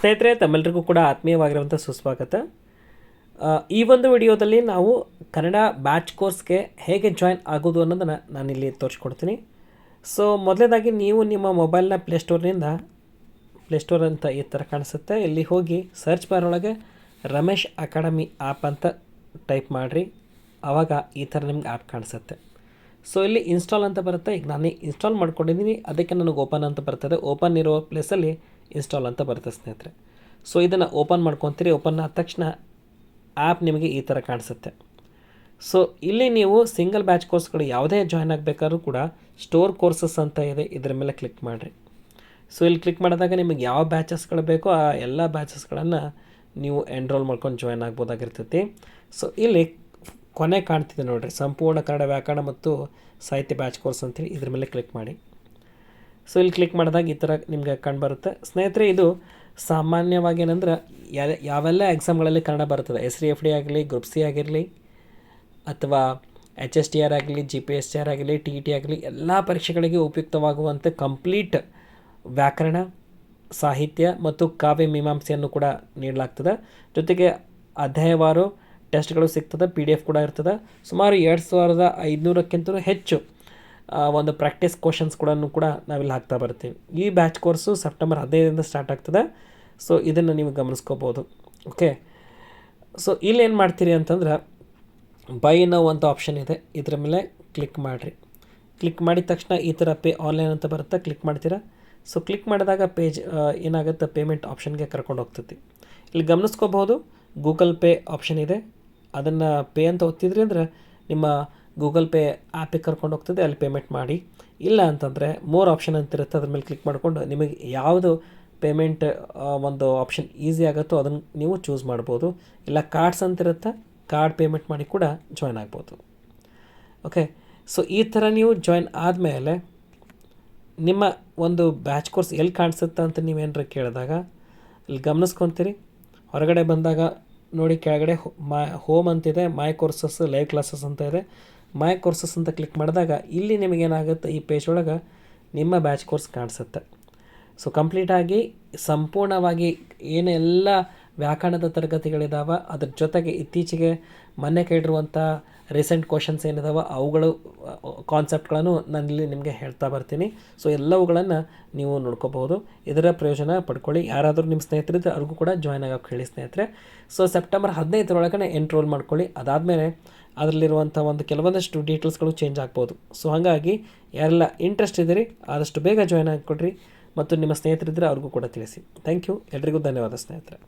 ಸ್ನೇಹಿತರೆ ತಮ್ಮೆಲ್ಲರಿಗೂ ಕೂಡ ಆತ್ಮೀಯವಾಗಿರುವಂಥ ಸುಸ್ವಾಗತ. ಈ ಒಂದು ವಿಡಿಯೋದಲ್ಲಿ ನಾವು ಕನ್ನಡ ಬ್ಯಾಚ್ ಕೋರ್ಸ್ಗೆ ಹೇಗೆ ಜಾಯಿನ್ ಆಗೋದು ಅನ್ನೋದನ್ನು ನಾನಿಲ್ಲಿ ತೋರಿಸ್ಕೊಡ್ತೀನಿ. ಸೊ ಮೊದಲನೇದಾಗಿ ನೀವು ನಿಮ್ಮ ಮೊಬೈಲ್ನ ಪ್ಲೇಸ್ಟೋರ್ನಿಂದ ಪ್ಲೇಸ್ಟೋರ್ ಅಂತ ಈ ಥರ ಕಾಣಿಸುತ್ತೆ. ಇಲ್ಲಿ ಹೋಗಿ ಸರ್ಚ್ ಬಾರ್ ಒಳಗೆ ರಮೇಶ್ ಅಕಾಡೆಮಿ ಆ್ಯಪ್ ಅಂತ ಟೈಪ್ ಮಾಡಿರಿ. ಆವಾಗ ಈ ಥರ ನಿಮ್ಗೆ ಆ್ಯಪ್ ಕಾಣಿಸುತ್ತೆ. ಸೊ, ಇಲ್ಲಿ ಇನ್ಸ್ಟಾಲ್ ಅಂತ ಬರುತ್ತೆ. ಈಗ ನಾನು ಇನ್ಸ್ಟಾಲ್ ಮಾಡ್ಕೊಂಡಿದ್ದೀನಿ. ಅದಕ್ಕೆ ನನಗೆ ಓಪನ್ ಅಂತ ಬರ್ತದೆ. ಓಪನ್ ಇರೋ ಪ್ಲೇಸಲ್ಲಿ ಇನ್ಸ್ಟಾಲ್ ಅಂತ ಬರುತ್ತೆ ಸ್ನೇಹಿತರೆ. ಸೊ ಇದನ್ನು ಓಪನ್ ಮಾಡ್ಕೊತೀರಿ ಓಪನ್ ಆದ ತಕ್ಷಣ ಆ್ಯಪ್ ನಿಮಗೆ ಈ ಥರ ಕಾಣಿಸುತ್ತೆ. ಸೊ ಇಲ್ಲಿ ನೀವು ಸಿಂಗಲ್ ಬ್ಯಾಚ್ ಕೋರ್ಸ್ಗಳು ಯಾವುದೇ ಜಾಯ್ನ್ ಆಗಬೇಕಾದ್ರೂ ಕೂಡ ಸ್ಟೋರ್ ಕೋರ್ಸಸ್ ಅಂತ ಇದೆ, ಇದರ ಮೇಲೆ ಕ್ಲಿಕ್ ಮಾಡಿರಿ. ಸೊ ಇಲ್ಲಿ ಕ್ಲಿಕ್ ಮಾಡಿದಾಗ ನಿಮಗೆ ಯಾವ ಬ್ಯಾಚಸ್ಗಳು ಬೇಕೋ ಆ ಎಲ್ಲ ಬ್ಯಾಚಸ್ಗಳನ್ನು ನೀವು ಎನ್ರೋಲ್ ಮಾಡ್ಕೊಂಡು ಜಾಯ್ನ್ ಆಗ್ಬೋದಾಗಿರ್ತೈತಿ. ಸೊ ಇಲ್ಲಿ ಕೊನೆ ಕಾಣ್ತಿದೆ ನೋಡಿರಿ, ಸಂಪೂರ್ಣ ಕನ್ನಡ ವ್ಯಾಕರಣ ಮತ್ತು ಸಾಹಿತ್ಯ ಬ್ಯಾಚ್ ಕೋರ್ಸ್ ಅಂತೇಳಿ ಇದ್ರ ಮೇಲೆ ಕ್ಲಿಕ್ ಮಾಡಿ. ಸೊ ಇಲ್ಲಿ ಕ್ಲಿಕ್ ಮಾಡಿದಾಗ ಈ ಥರ ನಿಮಗೆ ಕಂಡುಬರುತ್ತೆ ಸ್ನೇಹಿತರೆ, ಇದು ಸಾಮಾನ್ಯವಾಗಿ ಏನಂದ್ರೆ ಯಾವೆಲ್ಲ ಎಕ್ಸಾಮ್ಗಳಲ್ಲಿ ಕನ್ನಡ ಬರ್ತದೆ? ಎಸ್ ಡಿ ಎಫ್ ಡಿ ಆಗಲಿ ಗ್ರೂಪ್ ಸಿ ಆಗಿರಲಿ, ಅಥವಾ ಎಚ್ ಎಸ್ ಟಿ ಆರ್ ಆಗಲಿ G P S T R ಆಗಲಿ ಟಿ ಟಿ ಆಗಲಿ, ಎಲ್ಲ ಪರೀಕ್ಷೆಗಳಿಗೆ ಉಪಯುಕ್ತವಾಗುವಂಥ ಕಂಪ್ಲೀಟ್ ವ್ಯಾಕರಣ, ಸಾಹಿತ್ಯ ಮತ್ತು ಕಾವ್ಯ ಮೀಮಾಂಸೆಯನ್ನು ಕೂಡ ನೀಡಲಾಗ್ತದೆ. ಜೊತೆಗೆ ಅಧ್ಯಾಯವಾರು ಟೆಸ್ಟ್ಗಳು ಸಿಗ್ತದೆ ಪಿ ಡಿ ಎಫ್ ಕೂಡ ಇರ್ತದೆ. ಸುಮಾರು ಎರಡು ಸಾವಿರದ ಐದುನೂರಕ್ಕಿಂತಲೂ ಹೆಚ್ಚು ಒಂದು ಪ್ರಾಕ್ಟೀಸ್ ಕ್ವಶನ್ಸ್ ಕೂಡ ಕೂಡ ನಾವಿಲ್ಲಿ ಹಾಕ್ತಾ ಬರ್ತೀವಿ. ಈ ಬ್ಯಾಚ್ ಕೋರ್ಸು ಸೆಪ್ಟೆಂಬರ್ ಹದಿನೈದರಿಂದ ಸ್ಟಾರ್ಟ್ ಆಗ್ತದೆ. ಸೊ ಇದನ್ನು ನೀವು ಗಮನಿಸ್ಕೋಬೋದು. ಓಕೆ ಸೊ ಇಲ್ಲಿ ಏನು ಮಾಡ್ತೀರಿ ಅಂತಂದ್ರೆ ಬೈ ನೌ ಅಂತ ಆಪ್ಷನ್ ಇದೆ. ಇದರ ಮೇಲೆ ಕ್ಲಿಕ್ ಮಾಡಿರಿ. ಕ್ಲಿಕ್ ಮಾಡಿದ ತಕ್ಷಣ ಈ ಥರ ಪೇ ಆನ್ಲೈನ್ ಅಂತ ಬರುತ್ತೆ. ಕ್ಲಿಕ್ ಮಾಡ್ತೀರಾ? ಸೊ ಕ್ಲಿಕ್ ಮಾಡಿದಾಗ ಪೇಜ್ ಏನಾಗುತ್ತೆ? ಪೇಮೆಂಟ್ ಆಪ್ಷನ್ಗೆ ಕರ್ಕೊಂಡು ಹೋಗ್ತೈತಿ. ಇಲ್ಲಿ ಗಮನಿಸ್ಕೋಬೋದು ಗೂಗಲ್ ಪೇ ಆಪ್ಷನ್ ಇದೆ. ಅದನ್ನು ಪೇ ಅಂತ ಒತ್ತಿದ್ರಿ ಅಂದರೆ, ನಿಮ್ಮ ಗೂಗಲ್ ಪೇ ಆ್ಯಪಿಗೆ ಕರ್ಕೊಂಡು ಹೋಗ್ತದೆ, ಅಲ್ಲಿ ಪೇಮೆಂಟ್ ಮಾಡಿ. ಇಲ್ಲ ಅಂತಂದರೆ ಮೋರ್ ಆಪ್ಷನ್ ಅಂತಿರುತ್ತೆ ಅದ್ರ ಮೇಲೆ ಕ್ಲಿಕ್ ಮಾಡಿಕೊಂಡು ನಿಮಗೆ ಯಾವುದು ಪೇಮೆಂಟ್ ಒಂದು ಆಪ್ಷನ್ ಈಸಿ ಆಗುತ್ತೋ ಅದನ್ನು ನೀವು ಚೂಸ್ ಮಾಡ್ಬೋದು. ಇಲ್ಲ ಕಾರ್ಡ್ಸ್ ಅಂತಿರುತ್ತೆ ಕಾರ್ಡ್ ಪೇಮೆಂಟ್ ಮಾಡಿ ಕೂಡ ಜಾಯ್ನ್ ಆಗ್ಬೋದು. ಓಕೆ ಸೊ ಈ ಥರ ನೀವು ಜಾಯ್ನ್ ಆದಮೇಲೆ ನಿಮ್ಮ ಒಂದು ಬ್ಯಾಚ್ ಕೋರ್ಸ್ ಎಲ್ಲಿ ಕಾಣಿಸುತ್ತೆ ಅಂತ ನೀವೇನಾರ ಕೇಳಿದಾಗ ಇಲ್ಲಿ ಗಮನಿಸ್ಕೊತೀರಿ. ಹೊರಗಡೆ ಬಂದಾಗ ನೋಡಿ, ಕೆಳಗಡೆ ಮಾ ಹೋಮ್ ಅಂತಿದೆ ಮೈ ಕೋರ್ಸಸ್ ಲೈವ್ ಕ್ಲಾಸಸ್ ಅಂತ ಇದೆ. ಮೈ ಕೋರ್ಸಸ್ ಅಂತ ಕ್ಲಿಕ್ ಮಾಡಿದಾಗ ಇಲ್ಲಿ ನಿಮಗೇನಾಗುತ್ತೆ, ಈ ಪೇಜ್ ಒಳಗೆ ನಿಮ್ಮ ಬ್ಯಾಚ್ ಕೋರ್ಸ್ ಕಾಣಿಸುತ್ತೆ. ಸೊ ಕಂಪ್ಲೀಟಾಗಿ ಸಂಪೂರ್ಣವಾಗಿ ಏನೆಲ್ಲ ವ್ಯಾಕರಣದ ತರಗತಿಗಳಿದ್ದಾವೆ ಅದ್ರ ಜೊತೆಗೆ ಇತ್ತೀಚೆಗೆ ಮೊನ್ನೆ ಕೇಳಿರುವಂಥ ರೀಸೆಂಟ್ ಕ್ವಶನ್ಸ್ ಏನಿದಾವೆ, ಅವುಗಳು ಕಾನ್ಸೆಪ್ಟ್ಗಳನ್ನು ನಾನಿಲ್ಲಿ ನಿಮಗೆ ಹೇಳ್ತಾ ಬರ್ತೀನಿ. ಸೊ ಎಲ್ಲವುಗಳನ್ನು ನೀವು ನೋಡ್ಕೋಬಹುದು. ಇದರ ಪ್ರಯೋಜನ ಪಡ್ಕೊಳ್ಳಿ. ಯಾರಾದರೂ ನಿಮ್ಮ ಸ್ನೇಹಿತರಿದ್ದರೆ ಅವ್ರಿಗೂ ಕೂಡ ಜಾಯ್ನ್ ಆಗೋಕೆ ಹೇಳಿ ಸ್ನೇಹಿತರೆ. ಸೊ ಸೆಪ್ಟೆಂಬರ್ ಹದಿನೈದರೊಳಗೆ ಎನ್ರೋಲ್ ಮಾಡ್ಕೊಳ್ಳಿ. ಅದಾದಮೇಲೆ ಅದರಲ್ಲಿರುವಂಥ ಒಂದು ಕೆಲವೊಂದಷ್ಟು ಡೀಟೇಲ್ಸ್ಗಳು ಚೇಂಜ್ ಆಗ್ಬೋದು ಸೊ ಹಾಗಾಗಿ ಯಾರೆಲ್ಲ ಇಂಟ್ರೆಸ್ಟ್ ಇದ್ದೀರಿ, ಆದಷ್ಟು ಬೇಗ ಜಾಯ್ನ್ ಆಗಿಕೊಡ್ರಿ. ಮತ್ತು ನಿಮ್ಮ ಸ್ನೇಹಿತರಿದ್ದರೆ ಅವ್ರಿಗೂ ಕೂಡ ತಿಳಿಸಿ. ಥ್ಯಾಂಕ್ ಯು ಎಲ್ರಿಗೂ ಧನ್ಯವಾದ ಸ್ನೇಹಿತರೆ.